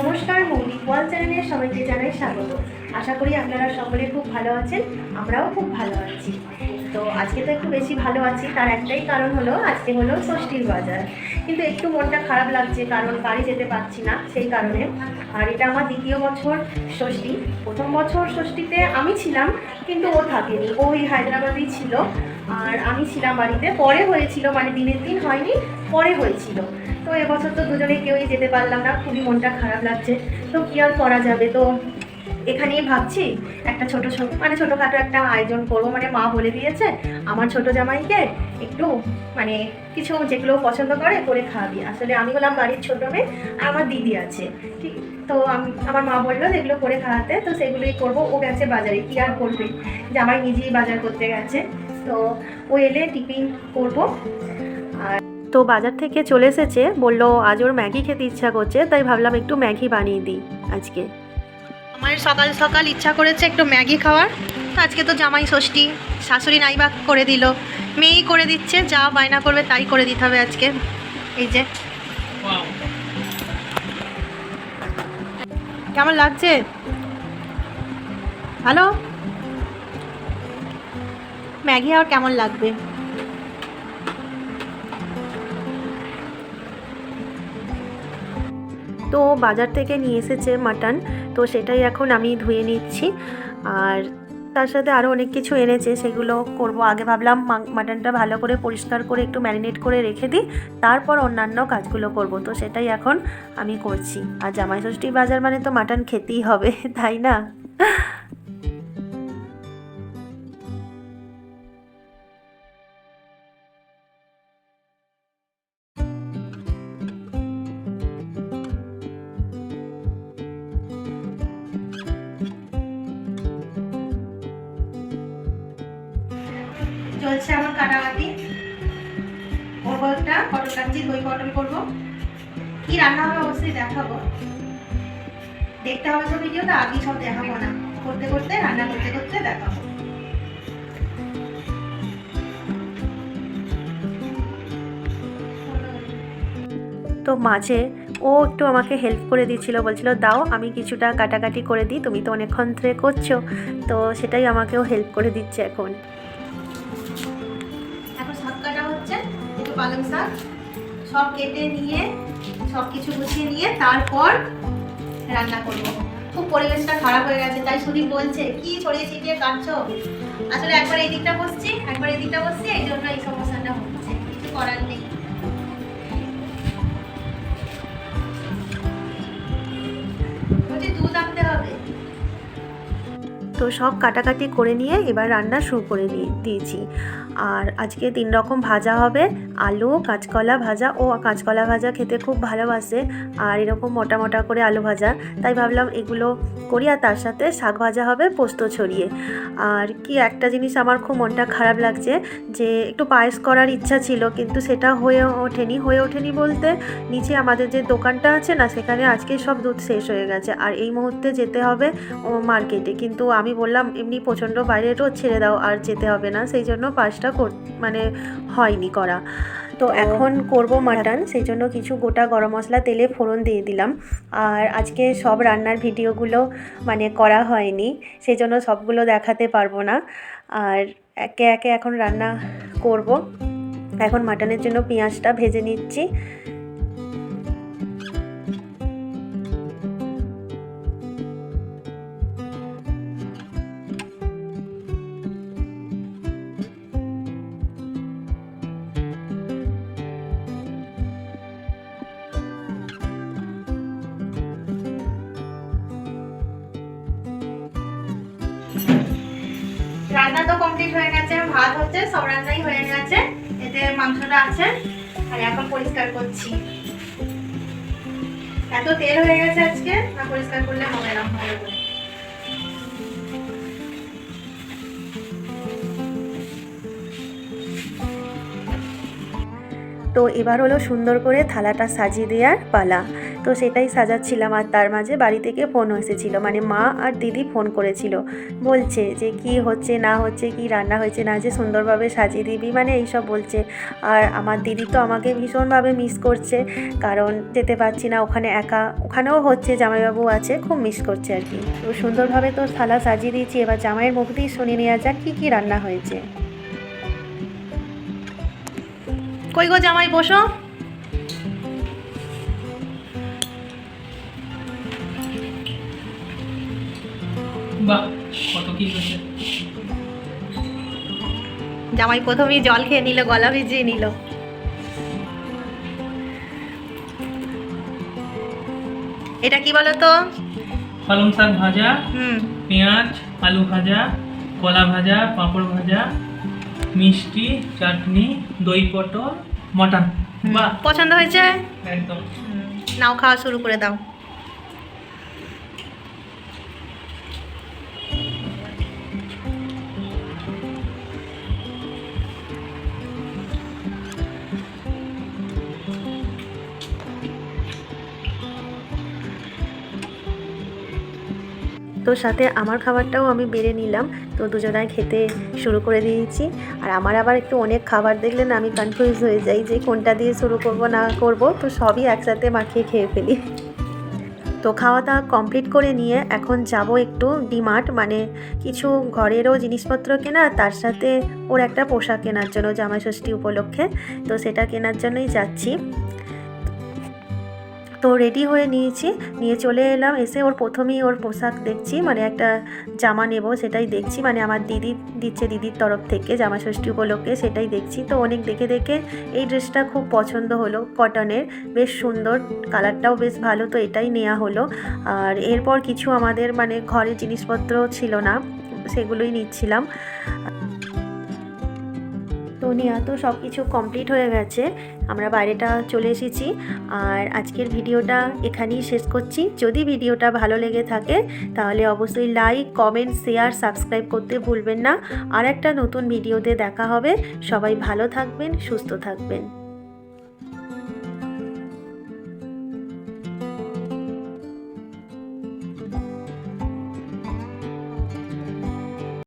নমস্কার, মৌলিক ওয়াল চ্যানেলে সবাইকে জানাই স্বাগত। আশা করি আপনারা সকলে খুব ভালো আছেন, আমরাও খুব ভালো আছি। তো আজকে তো একটু বেশি ভালো আছি, তার একটাই কারণ হলো, আজকে হলো ষষ্ঠীর বাজার। কিন্তু একটু মনটা খারাপ লাগছে, কারণ বাড়ি যেতে পারছি না, সেই কারণে। আর এটা আমার দ্বিতীয় বছর ষষ্ঠী। প্রথম বছর ষষ্ঠীতে আমি ছিলাম, কিন্তু ও থাকেনি। ওই হায়দ্রাবাদেই ছিল। আর আমি ছিলাম বাড়িতে। পরে হয়েছিল মানে দিনের দিন হয়নি, পরে হয়েছিল। এবছর তো দুজনে কেউই যেতে পারলাম না, খুবই মনটা খারাপ লাগছে। তো কী আর করা যাবে? তো এখানেই ভাবছি, একটা ছোট ছোট মানে ছোটোখাটো একটা আয়োজন করব। মানে মা বলে দিয়েছে, আমার ছোট জামাইকে একটু মানে কিছু যেগুলো পছন্দ করে করে খাওয়াবি। আসলে আমি হলাম বাড়ির ছোটো মেয়ে, আর আমার দিদি আছে, ঠিক? তো আমি আমার মা বলল যেগুলো করে খাওয়াতে, তো সেগুলোই করব। ও গেছে বাজারে, কী আর করবে? জামাই নিজেই বাজার করতে গেছে। তো ও এলে টিফিন করব। তো বাজার থেকে চলে এসেছে, বলল, আজ ওর ম্যাগি খেতে ইচ্ছা করছে, তাই ভাবলাম একটু ম্যাগি বানিয়ে দিই আজকে। আমার সকাল সকাল ইচ্ছা করেছে একটু ম্যাগি খাওয়ার। আজকে তো জামাই ষষ্ঠী, শাশুড়ি নাই নাইবা করে দিল। মেয়েই করে দিচ্ছে, যা বায়না করবে তাই করে দিতে হবে আজকে। এই যে। কেমন লাগছে? হ্যালো ম্যাগি আর কেমন লাগবে? তো বাজার থেকে নিয়ে এসেছে মাটন। তো সেটাই এখন আমি ধুয়ে নিচ্ছি। আর তার সাথে আরও অনেক কিছু এনেছে, সেগুলো করব। আগে ভাবলাম মাটনটা ভালো করে পরিষ্কার করে একটু ম্যারিনেট করে রেখে দিই। তারপর অন্যান্য কাজগুলো করব। তো সেটাই এখন আমি করছি। আর জামাই ষষ্ঠী বাজার মানে তো মাটন খেতেই হবে, তাই না? চলছে আমার কাটাকাটি। করব একটা কাটছি, দই করব। কি রান্না হবে অবশ্যই দেখাবো। দেখতে হবে তো ভিডিওটা সব দেখাবো না। করতে করতে, রান্না করতে করতে দেখাবো। তো মাঝে ও একটু আমাকে হেল্প করে দিচ্ছিল বলছিল, দাও, আমি কিছুটা কাটাকাটি করে দিই, তুমি তো অনেকক্ষণ ধরে করছ। তো সেটাই আমাকেও হেল্প করে দিচ্ছে এখন। পালং শাক। সব কেটে নিয়ে সব কিছু গুছিয়ে নিয়ে তারপর রান্না করব। খুব পরিবেশটা খারাপ হয়ে গেছে, তাই সুদীপ বলছে, কি ছড়িয়ে ছিটিয়ে কাটছো? আসলে একবার এই দিকটা বসছি, একবার এই দিকটা বসছি, এই জন্য এই সমস্যাটা হচ্ছে, কিছু করার নেই। তো সব কাটাকাটি করে নিয়ে এবার রান্না শুরু করে দিয়ে দিয়েছি। আর আজকে তিন রকম ভাজা হবে আলু, কাঁচকলা ভাজা। ও কাঁচকলা ভাজা খেতে খুব ভালোবাসে আর এরকম মোটা মোটা করে আলু ভাজা। তাই ভাবলাম এগুলো করি আর তার সাথে শাক ভাজা হবে, পোস্ত ছড়িয়ে। আর কি একটা জিনিস আমার খুব মনটা খারাপ লাগছে যে একটু পায়েস করার ইচ্ছা ছিল কিন্তু সেটা হয়ে ওঠেনি। হয়ে ওঠেনি বলতে নিচে আমাদের যে দোকানটা আছে না, সেখানে আজকে সব দুধ শেষ হয়ে গেছে। আর এই মুহূর্তে যেতে হবে মার্কেটে। কিন্তু আমি বললাম, এমনি প্রচণ্ড বাইরে রোদ ছেড়ে দাও, আর যেতে হবে না। সেই জন্য পাঁচটা মানে হয়নি করা। তো এখন করব মাটন সেই জন্য কিছু গোটা গরম মশলা তেলে ফোড়ন দিয়ে দিলাম। আর আজকে সব রান্নার ভিডিওগুলো মানে করা হয়নি সেই জন্য সবগুলো দেখাতে পারব না। আর একে একে এখন রান্না করব। এখন মাটনের জন্য পেঁয়াজটা ভেজে নিচ্ছি। কমপ্লিট হয়ে গেছে। ভাত হচ্ছে সব রান্নাই হয়ে গেছে। এতে মাংসটা আছে। আর এখন পরিষ্কার করছি। এত তেল হয়ে গেছে আজকে না পরিষ্কার করলে হবে না ভালো করে। তো এবার হলো সুন্দর করে থালাটা সাজিয়ে দেওয়ার পালা। তো সেটাই সাজাচ্ছিলাম আর তার মাঝে বাড়ি থেকে ফোন এসেছিল। মানে মা আর দিদি ফোন করেছিল। বলছে যে কি হচ্ছে, না হচ্ছে, কি রান্না হয়েছে, না যে সুন্দরভাবে সাজিয়ে দিবি মানে এইসব বলছে। আর আমার দিদি তো আমাকে ভীষণভাবে মিস করছে, কারণ যেতে পারছি না, ওখানে একা, ওখানেও হচ্ছে, জামাইবাবু আছে, খুব মিস করছে আর কি। তো সুন্দরভাবে তো থালা সাজিয়ে দিয়েছি, এবার জামাইয়ের মুখ দিয়ে শুনে নেওয়া যাক, কী কী রান্না হয়েছে। কই গো জামাই, বসো। বাহ কত কি হয়েছে? জামাই প্রথমেই জল খেয়ে নিল গলা ভিজিয়ে নিল। এটা কি বলো তো পালং শাক ভাজা হুম। পেঁয়াজ আলু ভাজা কলা ভাজা পাঁপড় ভাজা মিষ্টি চাটনি দই পটল মটন। বাহ। পছন্দ হয়েছে? একদম। নাও খাওয়া শুরু করে দাও। তো সাথে আমার খাবারটাও আমি বেড়ে নিলাম। তো দুজনায় খেতে শুরু করে দিয়েছি। আর আমার আবার একটু অনেক খাবার দেখলে না আমি কনফিউজ হয়ে যাই যে কোনটা দিয়ে শুরু করব, না করব। তো সবই একসাথে মাখিয়ে খেয়ে ফেলি। তো খাওয়া দাওয়া কমপ্লিট করে নিয়ে এখন যাব একটু ডিমার্ট। মানে কিছু ঘরেরও জিনিসপত্র কেনা, তার সাথে ওর একটা পোশাক কেনার জন্য জামাই ষষ্ঠী উপলক্ষে। তো সেটা কেনার জন্যই যাচ্ছি। তো রেডি হয়ে নিয়েছি। নিয়ে চলে এলাম, এসে ওর প্রথমেই ওর পোশাক দেখছি মানে একটা জামা নেব সেটাই দেখছি মানে আমার দিদি দিচ্ছে দিদির তরফ থেকে জামা ষষ্ঠী উপলক্ষে সেটাই দেখছি। তো অনেক দেখে দেখে এই ড্রেসটা খুব পছন্দ হলো কটনের, বেশ সুন্দর, কালারটাও বেশ ভালো, তো এটাই নেওয়া হলো। আর এরপর কিছু আমাদের মানে ঘরের জিনিসপত্র ছিল না, সেগুলোই নিচ্ছিলাম। তো নিয়া তো সব কিছু কমপ্লিট হয়ে গেছে। আমরা বাইরেটা চলে এসেছি। আর আজকের ভিডিওটা এখানেই শেষ করছি। যদি ভিডিওটা ভালো লেগে থাকে, তাহলে অবশ্যই লাইক কমেন্ট শেয়ার সাবস্ক্রাইব করতে ভুলবেন না। আর একটা নতুন ভিডিওতে দেখা হবে। সবাই ভালো থাকবেন, সুস্থ থাকবেন।